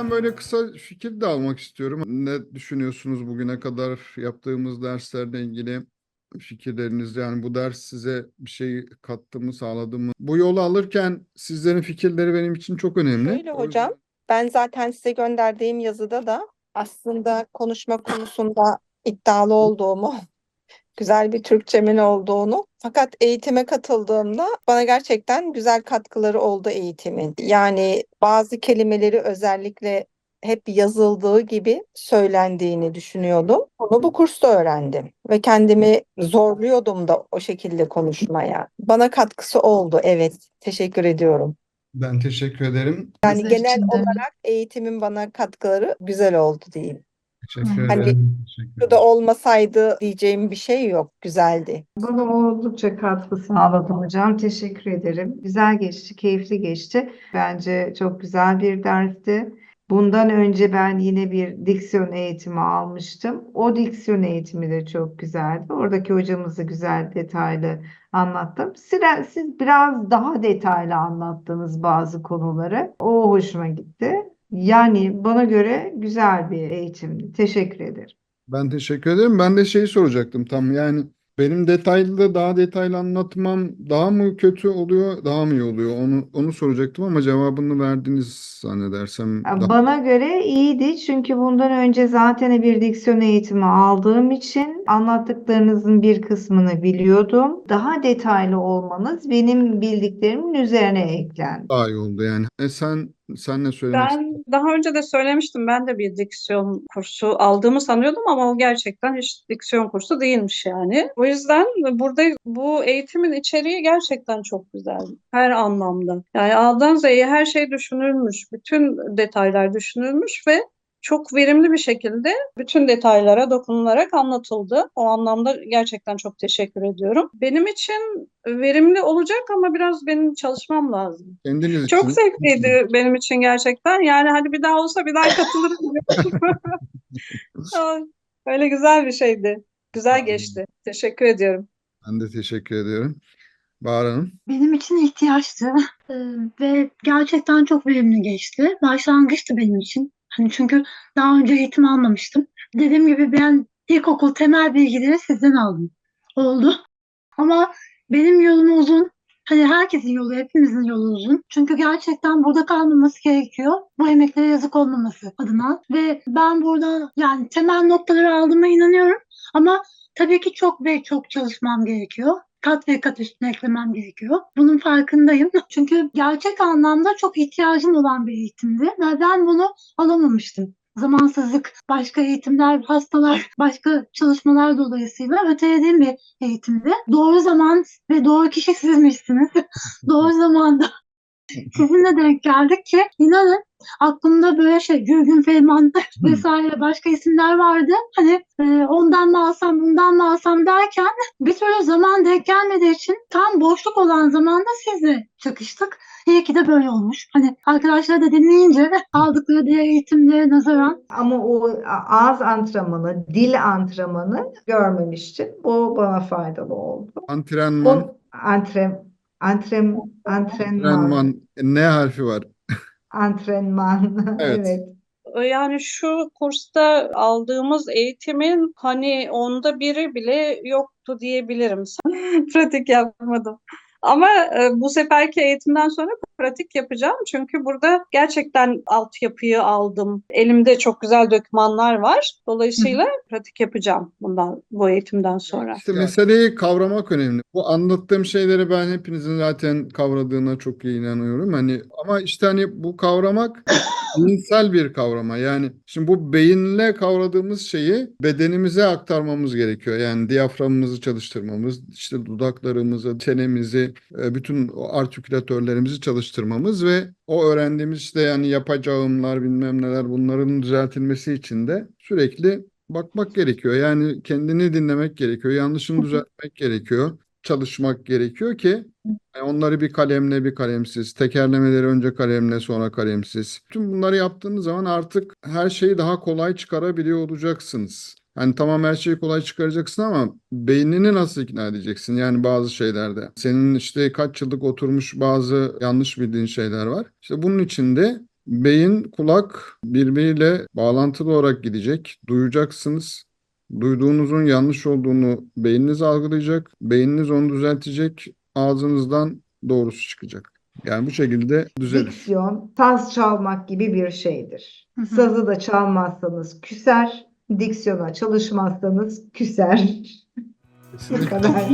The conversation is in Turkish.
sizden böyle kısa fikir de almak istiyorum. Ne düşünüyorsunuz bugüne kadar yaptığımız derslerle ilgili fikirleriniz? Yani bu ders size bir şey kattı mı, sağladı mı? Bu yolu alırken sizlerin fikirleri benim için çok önemli. Şöyle hocam, ben zaten size gönderdiğim yazıda da aslında konuşma konusunda iddialı olduğumu, güzel bir Türkçemin olduğunu, fakat eğitime katıldığımda bana gerçekten güzel katkıları oldu eğitimin. Yani bazı kelimeleri özellikle hep yazıldığı gibi söylendiğini düşünüyordum. Bunu bu kursta öğrendim ve kendimi zorluyordum da o şekilde konuşmaya. Bana katkısı oldu, evet. Teşekkür ediyorum. Ben teşekkür ederim. Yani Bizler genel olarak eğitimin bana katkıları güzel oldu diyeyim. Teşekkür Hani ederim. Teşekkür Bu da ederim. olmasaydı diyeceğim bir şey yok. Güzeldi. Bana oldukça katkı sağladın hocam. Teşekkür ederim. Güzel geçti, keyifli geçti. Bence çok güzel bir dersti. Bundan önce ben yine bir diksiyon eğitimi almıştım. O diksiyon eğitimi de çok güzeldi. Oradaki hocamız da güzel, detaylı anlattı. Siz, siz biraz daha detaylı anlattınız bazı konuları. O hoşuma gitti. Yani bana göre güzel bir eğitimdi. Teşekkür ederim. Ben teşekkür ederim. Ben de şeyi soracaktım tam yani benim detaylı daha detaylı anlatmam daha mı kötü oluyor, daha mı iyi oluyor? Onu onu soracaktım ama cevabını verdiniz zannedersem. Daha- Bana göre iyiydi çünkü bundan önce zaten bir diksiyon eğitimi aldığım için anlattıklarınızın bir kısmını biliyordum. Daha detaylı olmanız benim bildiklerimin üzerine eklendi. daha iyi oldu yani. E sen sen ne söylemek Ben daha önce de söylemiştim. Ben de bir diksiyon kursu aldığımı sanıyordum ama o gerçekten hiç diksiyon kursu değilmiş yani. O yüzden burada bu eğitimin içeriği gerçekten çok güzel. Her anlamda. Yani A'dan Z'ye her şey düşünülmüş. Bütün detaylar düşünülmüş ve çok verimli bir şekilde bütün detaylara dokunularak anlatıldı. O anlamda gerçekten çok teşekkür ediyorum. Benim için verimli olacak ama biraz benim çalışmam lazım. kendiniz Çok için? zevkliydi benim için gerçekten. Yani hani bir daha olsa bir daha katılırım. Aa, Öyle güzel bir şeydi. Güzel geçti. Teşekkür ediyorum. Ben de teşekkür ediyorum. Bahar Hanım. Benim için ihtiyaçtı Ee, ve gerçekten çok verimli geçti. Başlangıçtı benim için. Hani çünkü daha önce eğitim almamıştım. Dediğim gibi ben ilkokul temel bilgileri sizden aldım. Oldu. Ama benim yolum uzun. Hani herkesin yolu, hepimizin yolu uzun. Çünkü gerçekten burada kalmaması gerekiyor. Bu emeklere yazık olmaması adına. Ve ben burada yani temel noktaları aldığıma inanıyorum. Ama tabii ki çok ve çok çalışmam gerekiyor kat ve kat üstüne eklemem gerekiyor. Bunun farkındayım. Çünkü gerçek anlamda çok ihtiyacım olan bir eğitimdi ve ben bunu alamamıştım. Zamansızlık, başka eğitimler, hastalar, başka çalışmalar dolayısıyla ötelediğim bir eğitimdi. Doğru zaman ve doğru kişi sizmişsiniz. doğru zamanda sizinle denk geldik ki inanın aklımda böyle şey Gülgün Feyman vesaire başka isimler vardı. Hani e, ondan mı alsam bundan mı alsam derken bir türlü zaman denk gelmediği için tam boşluk olan zamanda sizle çakıştık. İyi ki de böyle olmuş. Hani arkadaşlar da dinleyince aldıkları diğer eğitimlere nazaran Ama o ağız antrenmanı, dil antrenmanı görmemiştim. Bu bana faydalı oldu. Antrenman, O antre, antrem, antrenman, antrenman ne harfi var? antrenman. Evet. Evet. Yani şu kursta aldığımız eğitimin hani onda biri bile yoktu diyebilirim. Pratik yapmadım. Ama e, bu seferki eğitimden sonra pratik yapacağım. Çünkü burada gerçekten altyapıyı aldım. Elimde çok güzel dokümanlar var. Dolayısıyla pratik yapacağım bundan bu eğitimden sonra. İşte meseleyi kavramak önemli. Bu anlattığım şeyleri ben hepinizin zaten kavradığına çok iyi inanıyorum. Hani ama işte hani bu kavramak zihinsel bir kavrama. Yani şimdi bu beyinle kavradığımız şeyi bedenimize aktarmamız gerekiyor. Yani diyaframımızı çalıştırmamız, işte dudaklarımızı, çenemizi, e, bütün artikülatörlerimizi çalıştırmamız ve o öğrendiğimiz işte yani yapacağımlar bilmem neler bunların düzeltilmesi için de sürekli bakmak gerekiyor. Yani kendini dinlemek gerekiyor. Yanlışını düzeltmek gerekiyor. Çalışmak gerekiyor ki yani onları bir kalemle bir kalemsiz, tekerlemeleri önce kalemle sonra kalemsiz. Tüm bunları yaptığınız zaman artık her şeyi daha kolay çıkarabiliyor olacaksınız. Hani tamam her şeyi kolay çıkaracaksın ama beynini nasıl ikna edeceksin? Yani bazı şeylerde. Senin işte kaç yıllık oturmuş bazı yanlış bildiğin şeyler var. İşte bunun için de beyin, kulak birbiriyle bağlantılı olarak gidecek. Duyacaksınız. Duyduğunuzun yanlış olduğunu beyniniz algılayacak. Beyniniz onu düzeltecek. Ağzınızdan doğrusu çıkacak. Yani bu şekilde düzelir. Diksiyon, saz çalmak gibi bir şeydir. Sazı da çalmazsanız küser, diksiyona çalışmazsanız küser. Bu kadar.